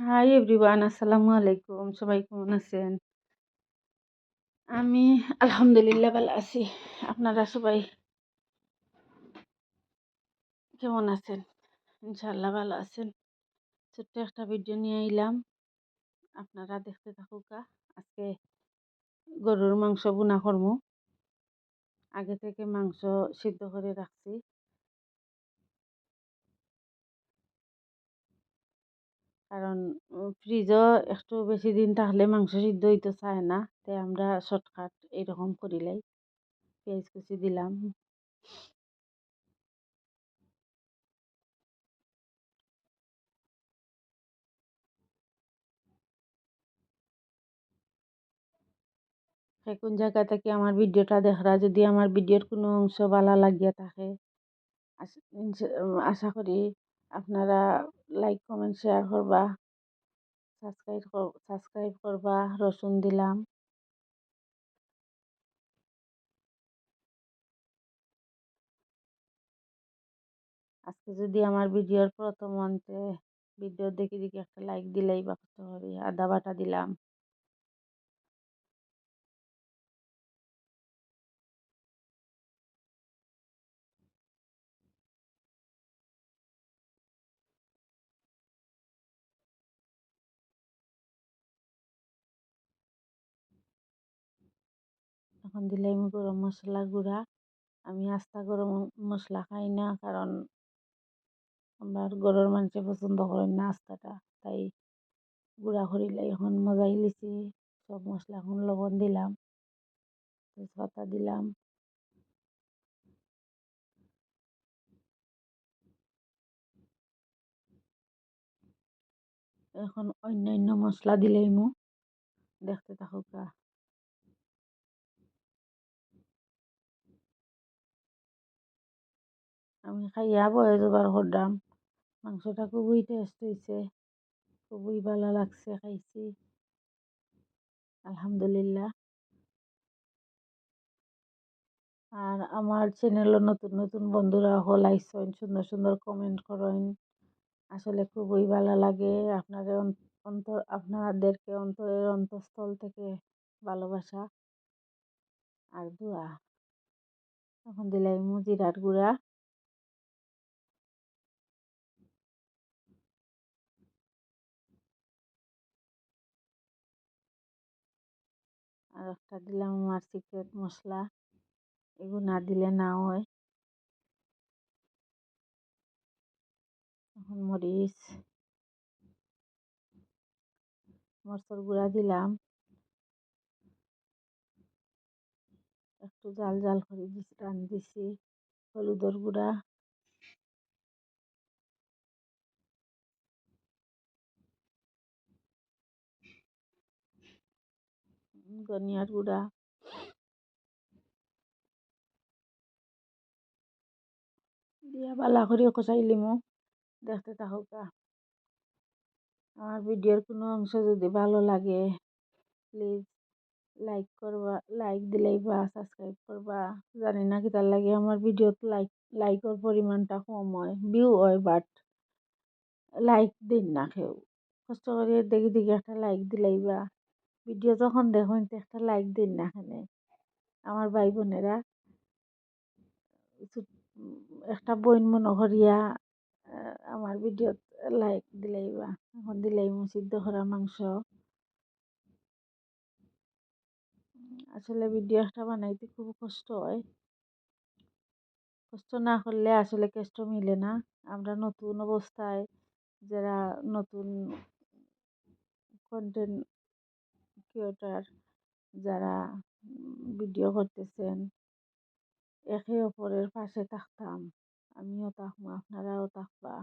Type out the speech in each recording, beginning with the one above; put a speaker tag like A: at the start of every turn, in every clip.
A: Hi everyone আসসালামু আলাইকুম সবাই কেমন আছেন? আমি আলহামদুলিল্লাহ ভালো আছি। আপনারা সবাই কেমন আছেন? ইনশাল্লাহ ভালো আছেন। ছোট্ট একটা ভিডিও নিয়ে এলাম। আপনারা দেখতে থাকুকা আজকে গরুর মাংস বোনা করমু আগে থেকে মাংস সিদ্ধ করে রাখছি। কারণ ফ্রিজও একটু বেশি দিন থাকলে মাংস সিদ্ধ হইতে চায় না। তাই আমরা শর্টকাট এইরকম করিলাই পেঁয়াজ কুচি দিলাম। কোন জায়গা থেকে আমার ভিডিওটা দেখরা যদি আমার ভিডিওর কোনো অংশ ভালো লাগিয়া থাকে আশা করি আপনারা লাইক কমেন্ট শেয়ার করবা। সাবস্ক্রাইব সাবস্ক্রাইব করবা। রসুন দিলাম। আজকে যদি আমার ভিডিওর প্রথম অন্তে ভিডিও দেখে দেখে একটা লাইক দিলেই বা করতে আদা বাটা দিলাম। এখন দিলাম গরম মশলা গুঁড়া, আমি আস্তা গরম মশলা খাই না কারণ আমার গরুর মানুষে পছন্দ করেন না আস্তাটা। তাই গুঁড়া করিলে এখন মজাই লিছি সব মশলা এখন লবণ দিলাম, তেজপাতা দিলাম। এখন অন্যান্য মশলা দিলেই মু। দেখতে থাকুকা খাইয়া বয়ে যাবার করলাম মাংসটা খুবই টেস্ট হয়েছে খুবই ভালো লাগছে খাইছি। আলহামদুলিল্লাহ। আর আমার চ্যানেলও নতুন নতুন বন্ধুরা হল আইসেন, সুন্দর সুন্দর কমেন্ট করেন। আসলে খুবই ভালো লাগে আপনাদের অন্তর, আপনাদেরকে অন্তরের অন্তঃস্থল থেকে ভালোবাসা আর দোয়া। এখন দিলাই মুজিরার গুঁড়া। একটা দিলাম আমার সিক্রেট মশলা এগুলো না দিলে না হয়। এখন মরিচ, মরচর গুঁড়া দিলাম। একটু জাল জাল করে দিছি টান দিছি হলুদর গুঁড়া। ধনিয়ার গুঁড়া দিয়া বালা করে কষাই লিমু দেখতে থাকুকা আমার ভিডিওর কোনো অংশ যদি ভালো লাগে প্লিজ লাইক করবা লাইক দিলেই বা সাবস্ক্রাইব করবা জানি না কিতার লাগে আমার ভিডিওত লাইক লাইকের পরিমাণটা কম হয় ভিউ হয় বাট লাইক দিন না কেউ কষ্ট করে দেখি দেখি একটা লাইক দিলেই বা ভিডিও যখন দেখুন একটা লাইক দিন না এখানে। আমার ভাই বোনেরা একটা বইন মনে করিয়া আমার ভিডিওত লাইক দিলেই বা এখন দিলেই সিদ্ধ করা মাংস। আসলে ভিডিও একটা বানাইতে খুব কষ্ট হয়। কষ্ট না করলে আসলে কেষ্ট মিলে না। আমরা নতুন অবস্থায়, যারা নতুন কন্টেন্ট ক্রিয়েটার যারা ভিডিও করতেছেন, একে অপরের পাশে থাকতাম। আমিও থাকব, আপনারাও থাকবা।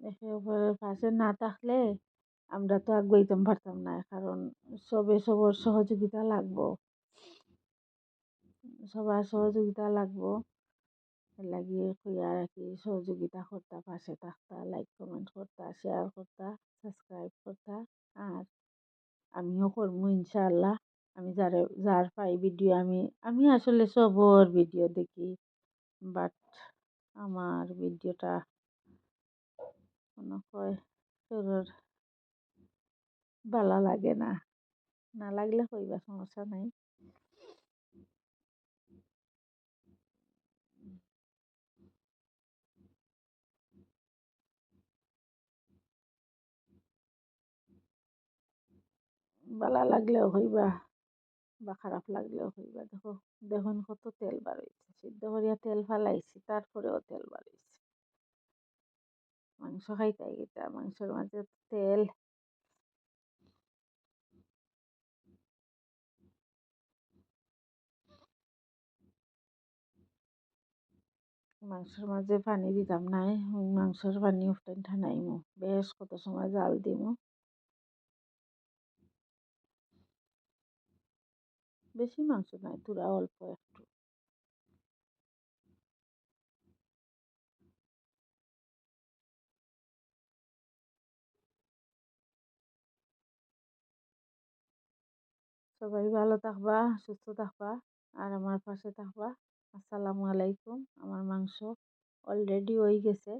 A: একে অপরের পাশে না থাকলে আমরা তো আগুইতাম পারতাম না, কারণ সবে সবর সহযোগিতা লাগবো। সবার সহযোগিতা লাগবো। লাগিয়ে কইয়া রাখি, সহযোগিতা করতা, পাশে থাকতা লাইক কমেন্ট করতা শেয়ার করতা সাবস্ক্রাইব করতা। আর আমিও করব ইনশাআল্লাহ আমি যার যার পাই ভিডিও আমি আমি আসলে সবর ভিডিও দেখি। বাট আমার ভিডিওটা মনে হয় কারোর ভালো লাগে না। না লাগলে কইবা সমস্যা নাই। ভালো লাগলেও হইবা বা খারাপ লাগলেও হইবা। দেখো, দেখুন কত তেল বার সিদ্ধ করিয়া তেল ফালাইছি, তারপরেও তেল বার হয়েছে মাংস খাইতাই গেতা মাংসের মাঝে তেল। মাংসের মাঝে পানি দিতাম নাই, মাংসের পানি উফটাইন ঠানাইমু বেশ কত সময় জাল দিমু। বেশি মাংস নাই তুরা অল্প একটু। সবাই ভালো থাকবা, সুস্থ থাকবা, আর আমার পাশে থাকবা। আসসালামু আলাইকুম। আমার মাংস অলরেডি হয়ে গেছে।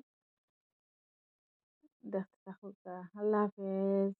A: দেখতে থাকুক আল্লাহ হাফেজ।